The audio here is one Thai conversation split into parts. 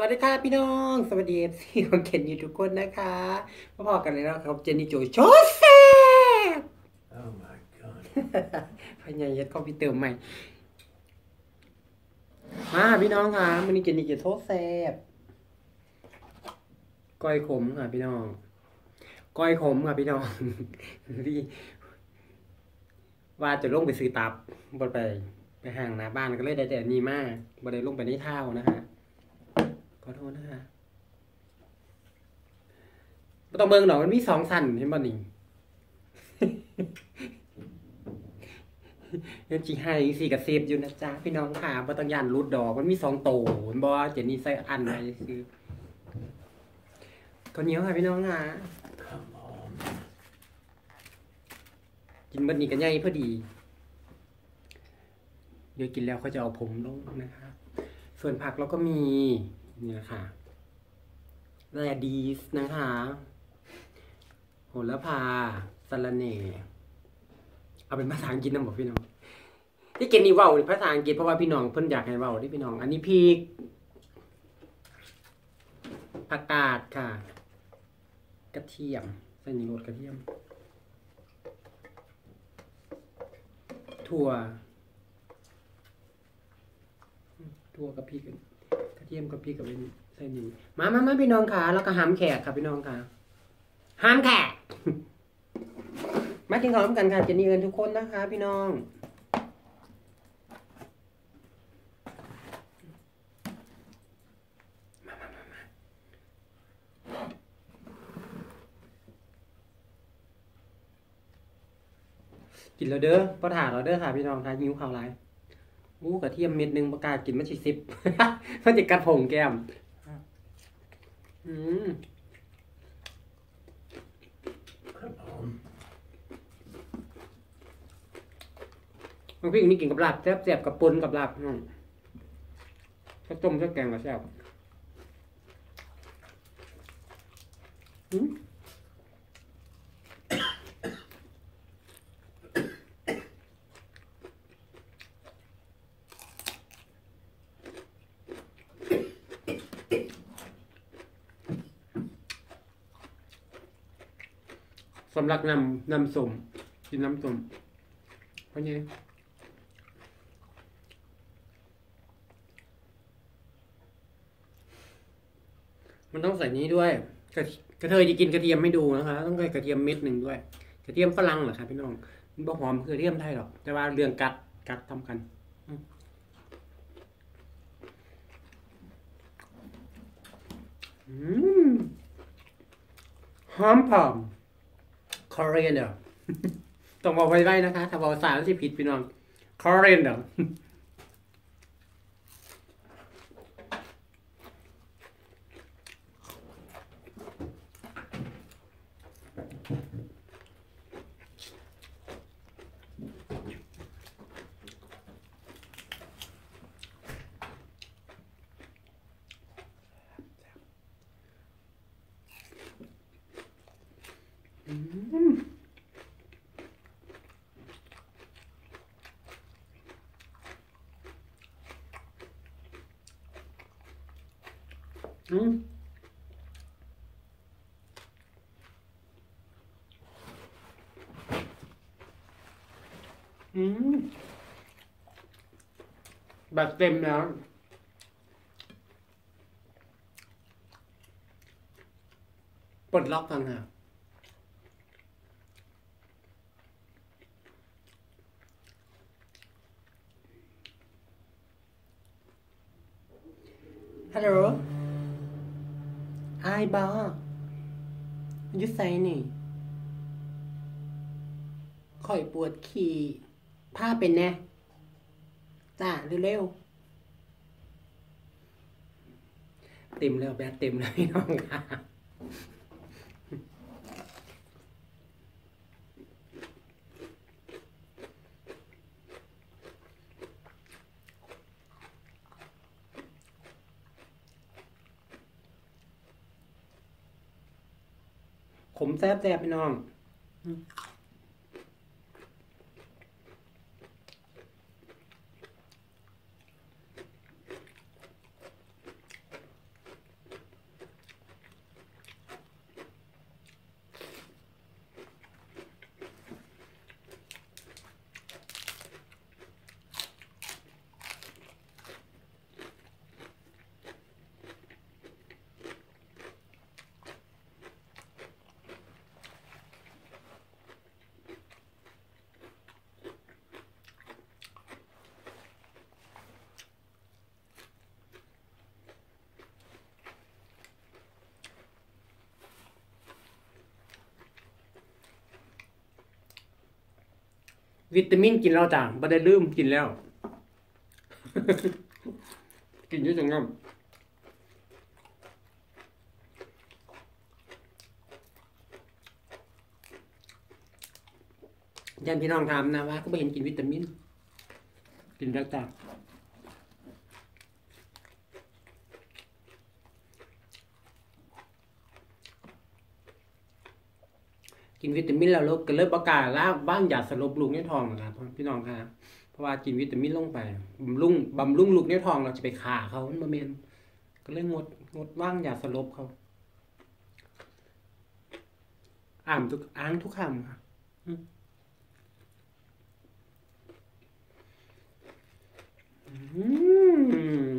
วัสดีค่ะพี่น้อง สวัสดีเอฟซีของเคนยูทุกคนนะคะมาพอกันเลยนะครับเจนนี่โจโชแซ่บ Oh my god. พยายามยัดเข้าพี่เติมใหม่ มาพี่น้องค่ะวันนี้เจนนี่จะโชแซ่บก้อยขมค่ะพี่น้องก้อยขมค่ะพี่น้องพี่ว่าจะลงไปซื้อตับบนไป ไปห่างหน้าบ้านก็เลยได้แต่นี่มากบ่ได้ลงไปในเท่านะคะข อโทษนะคะต้องเบิ่งหรอกมันมีสองสันเห็นบ่นี่เยังจิให้สี่กับเซฟอยู่นะจ๊ะพี่น้องค่ะบ่ต้องย่านรูดดอก มันมีสองโตเห็นบ่เจนนี่ใส่อันไว้คือข้าวเหนียวค่ะพี่น้องค่ะกินบันนี้กันใหญ่พอดี เดี๋ยวกินแล้วเขาจะเอาผมลงนะคะ ส่วนผักเราก็มี นี่แหละค่ะแรดีสนะคะ โหระพาสะระเน่เอาเป็นภาษาอังกฤษนะบอกพี่น้องที่เกนนี่เว้าภาษาอังกฤษเพราะว่าพี่น้องเพิ่นอยากให้เว้าที่พี่น้อง อันนี้พริกผักกาดค่ะ กระเทียมใส่นี่รสกระเทียม ถั่ว ถั่วกับพริกกระ เทียมกับพริกกับเป็นใส่นี่มามามาพี่น้องค่ะแล้วก็หามแขกค่ะพี่น้องค่ะหามแขกมากินข้าวร่วมกันค่ะเจนนี่เอิญทุกคนนะคะ พี่น้องกินแล้วเด้อพอถาเราเด้อค่ะพี่น้องค่ะยิ้วข่าวไร อู้กระเทียมเม็ดหนึ่งประกล้าศกินมาชิสิบมันจะกัดผงแก้ม อืม Come on. บางพี่นี่กินกับลาบแซ่บแซ่บกับปนกับลาบน้องถ้าต้มถ้าแกงก็แซ่บอืม สำหรับนำนำสมกินน้ำสมเพราะไงมันต้องใส่นี้ด้วยกระกระเทยจะกินกระเทียมไม่ดูนะคะ ต้องใส่กระเทียมเม็ดหนึ่งด้วย กระเทียมฝรั่งเหรอครับพี่น้องมันบ่หอมคือกระเทียมไทยหรอกแต่ว่าเรื่องกัดกัดทำกันอืมหอมผอม coriander ต้องบอกไว้ไว้นะคะ ถ้าบอกสารที่ผิดพี่น้อง coriander อืมอืมแบบเต็ม แล้วปลดล็อกทางหากฮัลโหลไอ้บออยุไซนี่ข่อยปวดขี่ผ้าเป็นแน่จ้าเร็วๆเต็มแล้วแบตเต็มแล้วพี่น้องค่ะ แซ่บแซ่บพี่น้อง วิตามินกินแล้วจ้ะบ่ได้ลืมกินแล้ว กินเยอะจังงั้นยันพี่น้องถามนะว่าก็ไม่เห็นกินวิตามิน กินแล้วจ้ะ กินวิตามินแล้วลบก็เลยประกาศล่าบ้างอย่าสลบลูกในท้องนะครับพี่น้องครับเพราะว่ากินวิตามินลงไปบำรุงบำรุงลูกในท้องเราจะไปฆ่าเขาเมันบ่แม่นก็เลยงดงดว่างอย่าสลบเขาอ่านทุกอ้างทุกคำค่ะอืม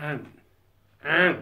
อืม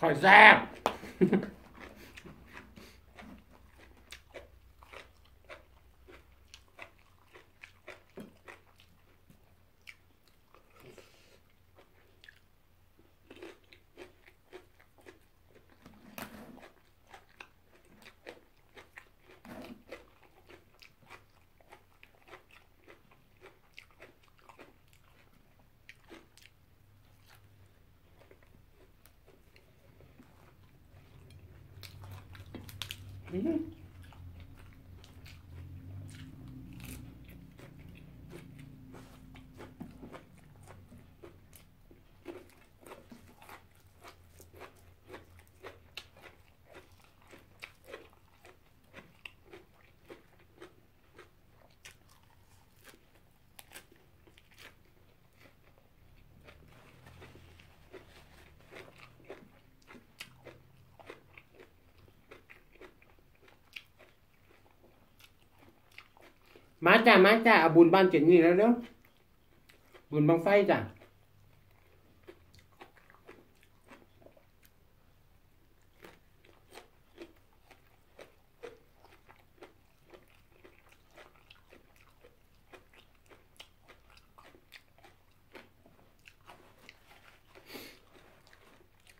คอ ยแมาจ้ะมาจ้ะเอาบุญบ้านเจนนี่แล้วเนาะบุญบังไฟจ้ะ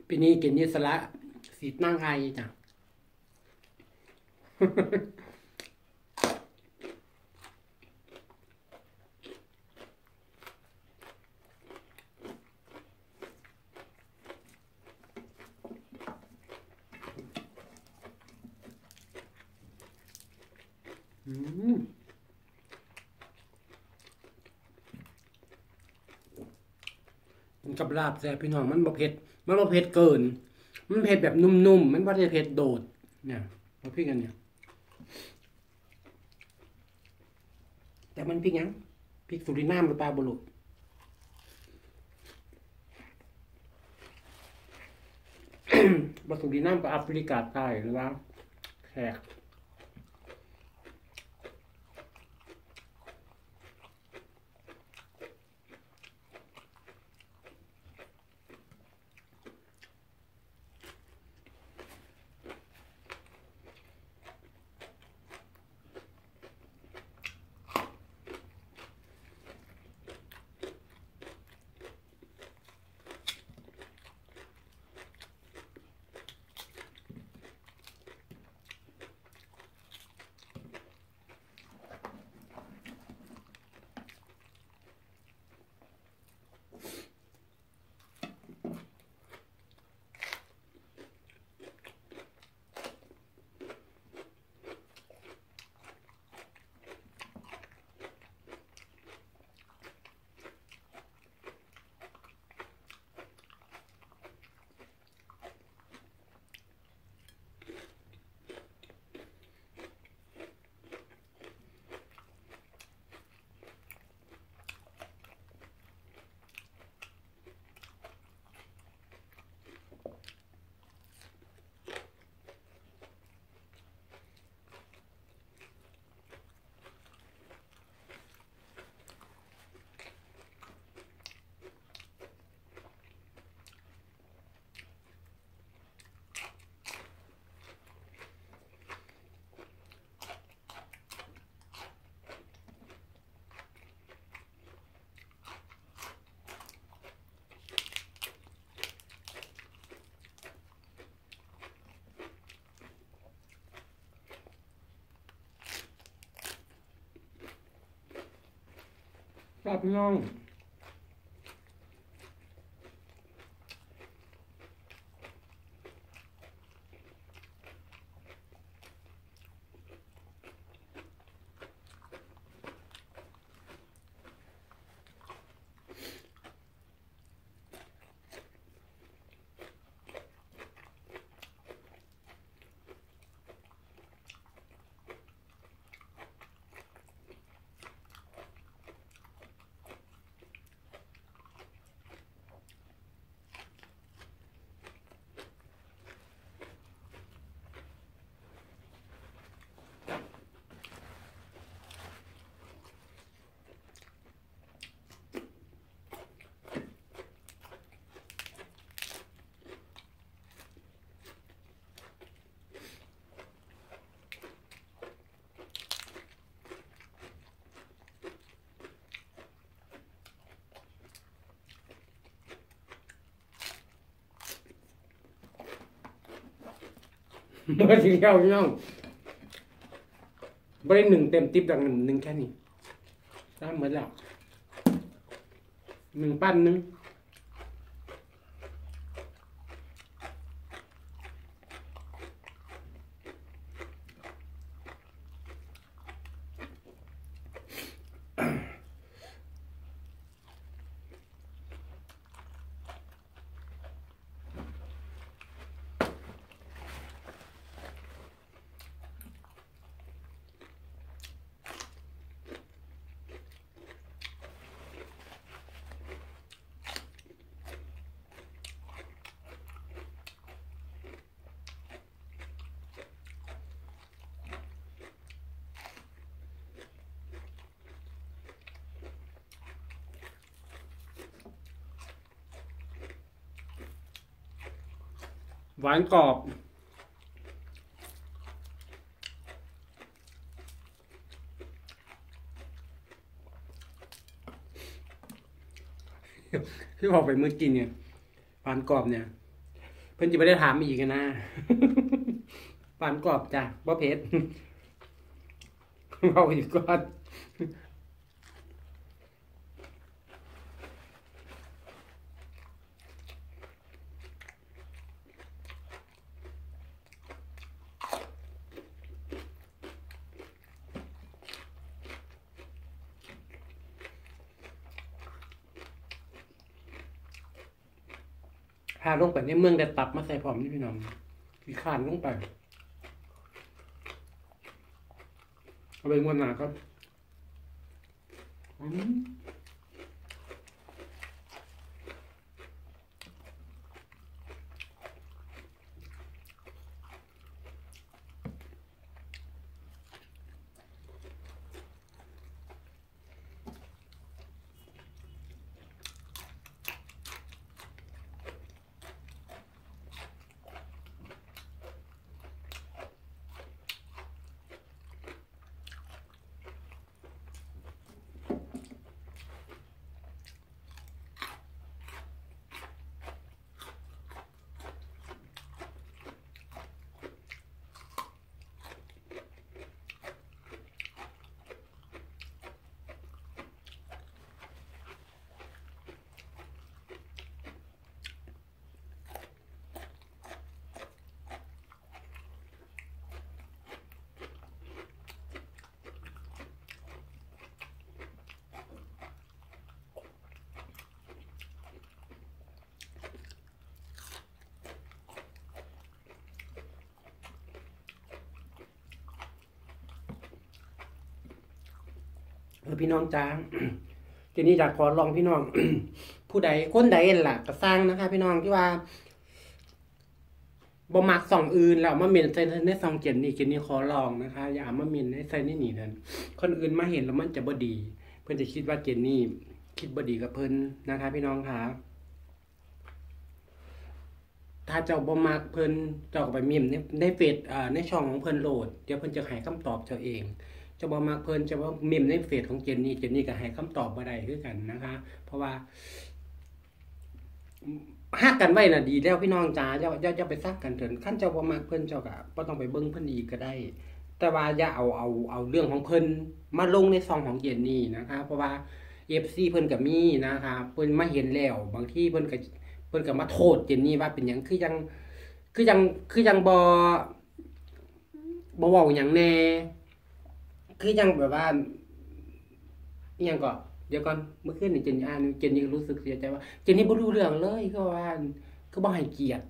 ปีนี้เจนนี่สละสีนั่งไอจ้ะ อืมมันกับลาบแซ่บพี่น้องมันบ่เผ็ด มันบ่เผ็ดเกิน มันเผ็ดแบบนุ่มๆ มันบ่ได้เผ็ดโดด เนี่ยมาพริกกันเนี่ย แต่มันพริกยังพริกสุรินามหรือปลาบุรุษบสุรินามกับแอฟริกาใต้หรือว่าแขก ครับพี่น้อง เมื่อทีเดียวพี่น้องบริหนึ่งเต็มติ๊บดังหนึ่งหนึ่งแค่นี้ได้เหมือนแล้วหนึ่งปั้นหนึ่ง หวานกรอบ ที่บอกไปเมื่อกี้เนี่ยหวานกรอบเนี่ย เพิ่อนจะไม่ได้ถามอีกนะหวานกรอบจ้ะบ่เผ็ดเอาอีกก่อนาลงไปในเมืองแต่ตับมาใส่พร้อมนี่พี่น้องขี้ขานลงไปเอาไปงวดหนาครับ อืม พี่น้องจ้าทีนี้อยากขอลองพี่น้อง ผู้ใดคนใดล่ะก็สร้างนะคะ พี่น้องที่ว่าบ่มักสองอื่นแล้วมาเมนใส่ในซองเจนนี่เจนนี่ขอลองนะคะ อย่ามาเมนในใส่ในนี่นั่นคนอื่นมาเห็นแล้วมันจะบ่ดี เพื่อนจะคิดว่าเจนนี่คิดบ่ดีกับเพิ่นนะคะ พี่น้องคะถ้าเจ้าบ่มักเพิ่นเจ้าก็ไปเมมในในเฟซอ่าในช่องของเพิ่นโหลดเดี๋ยวเพิ่นจะให้คำตอบเจ้าเอง จะบอกมาเพิ่นจะว่าเมมในเฟซของเจนนี่เจนนี่ก็ให้คำตอบมาได้คือกันนะคะ เพราะว่าฮักกันไว้น่ะดีแล้วพี่น้องจ๋าอย่าอย่าอย่าไปซักกันเถินขั้นเจ้าบ่มักเพิ่นเจ้าก็บ่ต้องไปเบิ่งเพิ่นอีกก็ได้ แต่ว่าอย่าเอาเอาเอาเรื่องของเพิ่นมาลงในซองของเจนนี่นะคะ เพราะว่า FC เพิ่นก็มีนะคะเพิ่นมาเห็นแล้ว บางที่เพิ่นก็เพิ่นก็มาโทษเจนนี่ว่าเป็นหยังคือยัง คือยังคือยังบ่บ่เว้าหยังแน่ คือยังแบบว่ายังก็เดี๋ยวก่อนเมื่อคืนนี่เจนนี่อ่านเจนนี่รู้สึกเสียใจว่าเจนนี่บ่รู้เรื่องเลยก็ว่าก็บ่ให้เกียรติ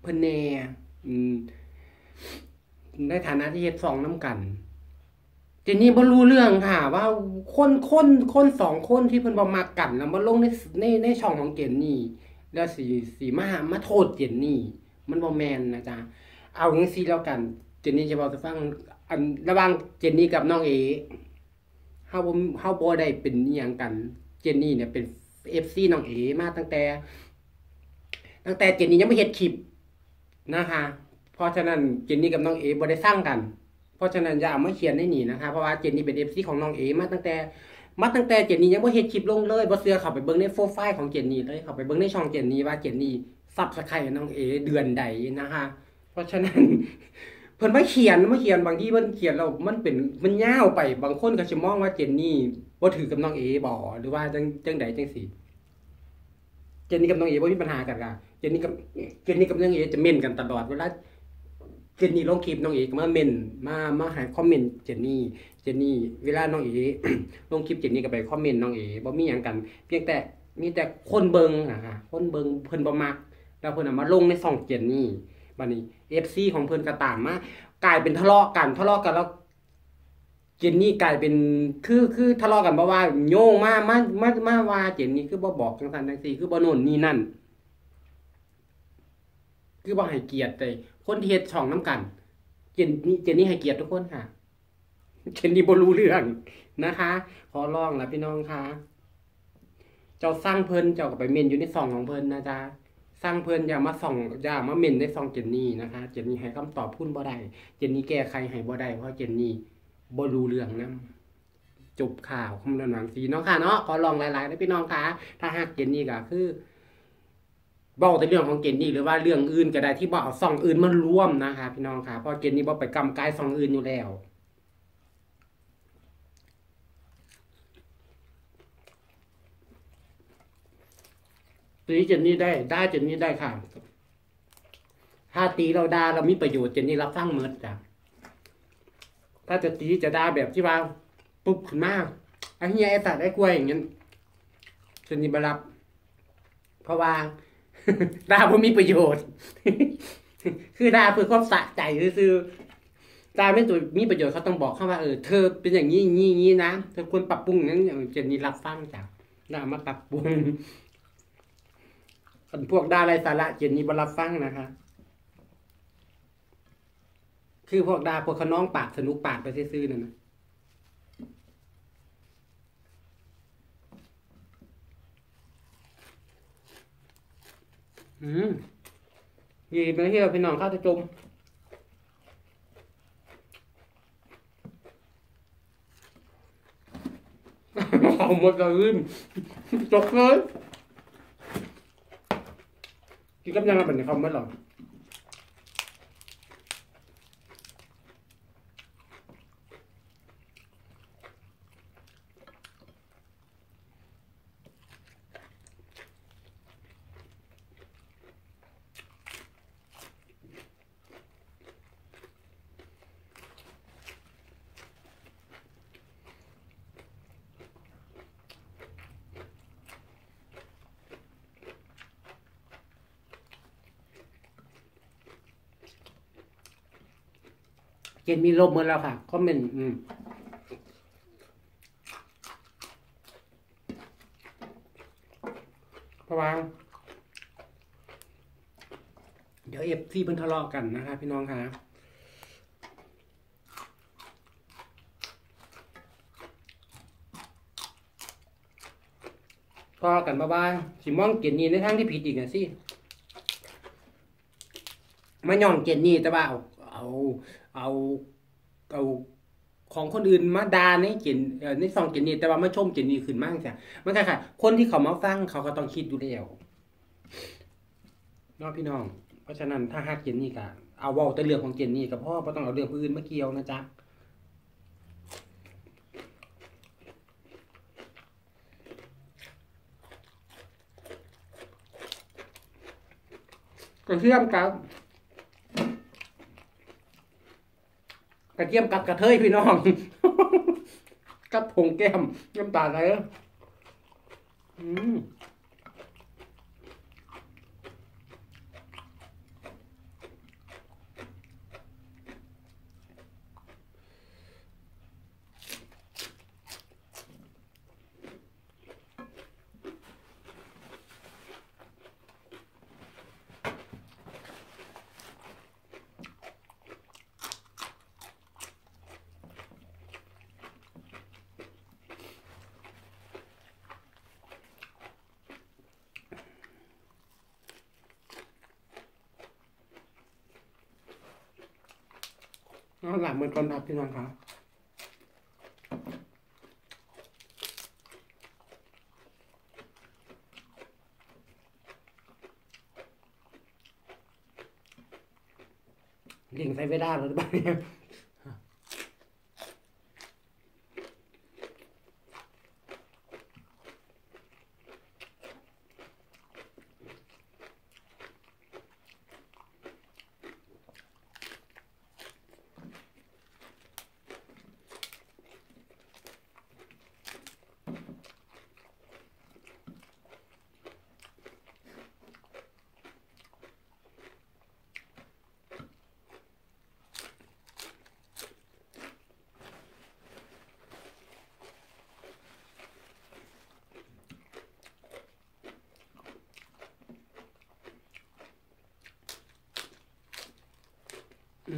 เพิ่นแน่อืมในฐานะที่เฮ็ดสองน้ำกันเจนนี่บ่รู้เรื่องค่ะ ว่าคนคนคนสองคนที่เพิ่นบ่มักกันแล้วมาลงในในในช่องของเจนนี่ แล้วสิสิมามาโทษเจนนี่ มันบ่แม่นนะจ๊ะเอาจังซี่แล้วกัน เจนนี่จะบอกให้ฟัง อันระหว่างเจนนี่กับน้องเอเฮาบ่เฮาบ่ได้เป็นอีหยังกัน เจนนี่เนี่ยเป็น FC น้องเอมาตั้งแต่ ตั้งแต่เจนนี่ยังไม่เฮ็ดคลิปนะคะเพราะฉะนั้นเจนนี่กับน้องเอบ่ได้สร้างกัน เพราะฉะนั้นอย่าเอามาเขียนในนี่นะคะเพราะว่าเจนนี่เป็น FC ของน้องเอมาตั้งแต่มาตั้งแต่เจนนี่ยังบ่เฮ็ดคลิปลงเลยบ่เชื่อเข้าไปเบิ่งในโปรไฟล์ของเจนนี่เลยเข้าไปเบิ่งในช่องเจนนี่ว่าเจนนี่ซับสไครต์น้องเอเดือนใดนะคะ เพราะฉะนั้น พิ่นมาเขียนมาเขียนบางทีเพิ่นเขียนแล้วมันเป็นมันยาวไปบางคนก็สิมองว่าเจนนี่บ่ถือกับน้องเอบ่หรือว่าจังจังใดจังซี่เจนนี่กับน้องเอบ่มีปัญหากันค่ะเจนนี่กับเจนนี่กับน้องเอจะเม่นกันตลอดเวลาเจนนี่ลงคลิปน้องเอก็มาเม่นมามาให้คอมเมนต์เจนนี่เจนนี่เวลาน้องเอลงคลิปเจนนี่ก็ไปคอมเมนต์น้องเอบ่มีหยังกัน เพียงแต่มีแต่คนเบิงอะค่ะคนเบิงเพิ่นบ่มักแล้วเพิ่นเอามาลงในช่องเจนนี่ บัดนี้ FC ของเพิ่นก็ตามมากลายเป็นทะเลาะกันทะเลาะกันแล้วเจนนี่กลายเป็นคือคือทะเลาะกันเพราะว่า โยงมามามามาว่าเจนนี่คือบ่บอกจังซั่นจังซี่คือบ่โน่นนี่นั่น คือบ่ให้เกียรติเลยคนที่เฮ็ดช่องนํกัน เจนนี่เจนนี่ให้เกียรติทุกคนค่ะ เจนนี่บ่รู้เรื่องนะคะ ขอร้องล่ะพี่น้องค่ะ เจ้าสร้างเพิ่นเจ้าก็ไปเมนอยู่ในซองของเพิ่นนะจ๊ะ สร้างเพิ่อนอย่ามาส่องอย่ามาเม่นในซองเจนนี่นะคะ เจนนี่ให้คำตอบพุ่นบ่ได้ เจนนี่แก้ไขให้บ่ได้เพราะเจนนี่บ่รู้เรื่องนํจบข่าวคำนวณหนังสีเนาะค่ะเนาะขอลองหลายๆนะพี่น้องคะถ้าหากเจนนี่ก็คือเว้าแต่เรื่องของเจนนี่หรือว่าเรื่องอื่นก็ได้ที่บ่เอาซองอื่นมารวมนะคะ พี่น้องค่ะเพราะเจนนี่บ่ไปกำกายซองอื่นอยู่แล้ว ตีเจนนี่ได้ได้เจนนี่ได้ค่ะ ถ้าตีเราด่าเรามีประโยชน์เจนนี่รับฟังเมิดจ้ะถ้าจะตีจะด่าแบบที่ว่าปุ๊บขึ้นมาไอ้เฮียไอ้ตัดไอ้กล้วยอย่างเงี้ยเจนนี่บรับ เพราะว่าด่าบ่มีประโยชน์ คือด่าเพื่อความสะใจซื่อด่าไม่ตัวมีประโยชน์เขาต้องบอกเขาว่าเออเธอเป็นอย่างนี้อย่างนี้อย่างนี้นะเธอควรปรับปรุงนั้นอย่างเจนนี่รับฟังจ้ะด่ามาปรับปรุง คนพวกด่าไรสาระเจนนี่บ่รับฟังนะคะคือพวกด่าพวกขน้องปากสนุกปากไปซื่อๆนั่นนะอืมยีไปเที่ยวพี่น้องข้าวจะจมเอาหมดเลยจบเลย กินกับยังเป็นคำไม่หรอจ นมีลมหมดแล้วค่ะคอมเมนต์อืมเพราะว่าเดี๋ยวเอฟซีเพิ่นทะเลาะกันนะคะพี่น้องคะก็กันมาบ้างสิมองเกียรนี่ในทางที่ผิดอีกนะสิไม่ย่องเกียรนี่แต่ว่าเอาเอา เอาเอาของคนอื่นมาดาในเกียรเอ่อในซองเกียรนี่แต่ว่ามาชมเกียรนี่ขึ้นมากจ้ะมันค่ะค่ะ คนที่เขามาฟังเขาก็ต้องคิดดูแล้วน้องพี่น้อง เพราะฉะนั้นถ้าฮักเกียรนี่ก็เอาเว้าแต่เรื่องของเกียรนี่กับพ่อไม่ต้องเอาเรื่องผู้อื่นมาเกี่ยวนะจ๊ะกระเทียมกับ ระเทียมกัดกระเทยพี่น้อง กัดผงแก้มน้ำตาไหลอืม เอาหลังเหมือนคนทับพี่น้องครับเลี้ยงใส่ไม่ได้หรือเปล่า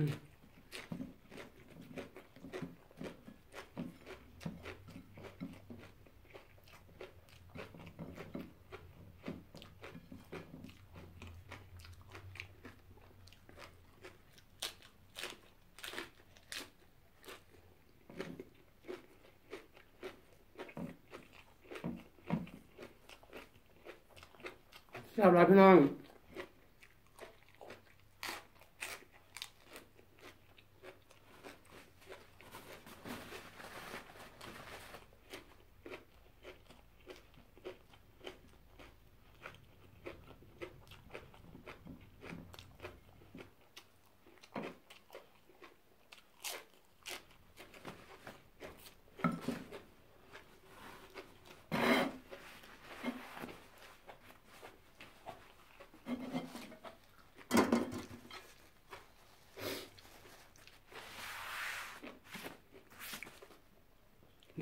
เนี่ยอืมเรียบพี่น้อง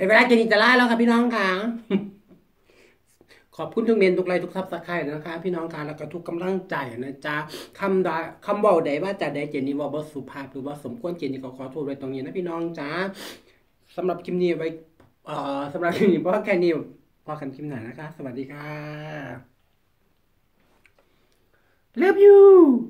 เวลาเจนนี่จะล่แล้วค่ะพี่น้องค่ะขอบคุณทุกเมนทุกไลค์ทุกทับสไครนะคะ พี่น้องค่ะแล้วก็ทุกกำลังใจนะจ๊ะคำใดคำบอกใดว่าจะได้เจนนี่ว่าบสุภาพหรือว่าสมควรเจนนี่ก็ขอโทษไว้ตรงนี้นะพี่น้องจ้าสำหรับคลิปนี้ไว้เอ่อสำหรับคลิปนี้เพราะแค่นี้พอกันคลิปหน้านะคะ สวัสดีค่ะ Love you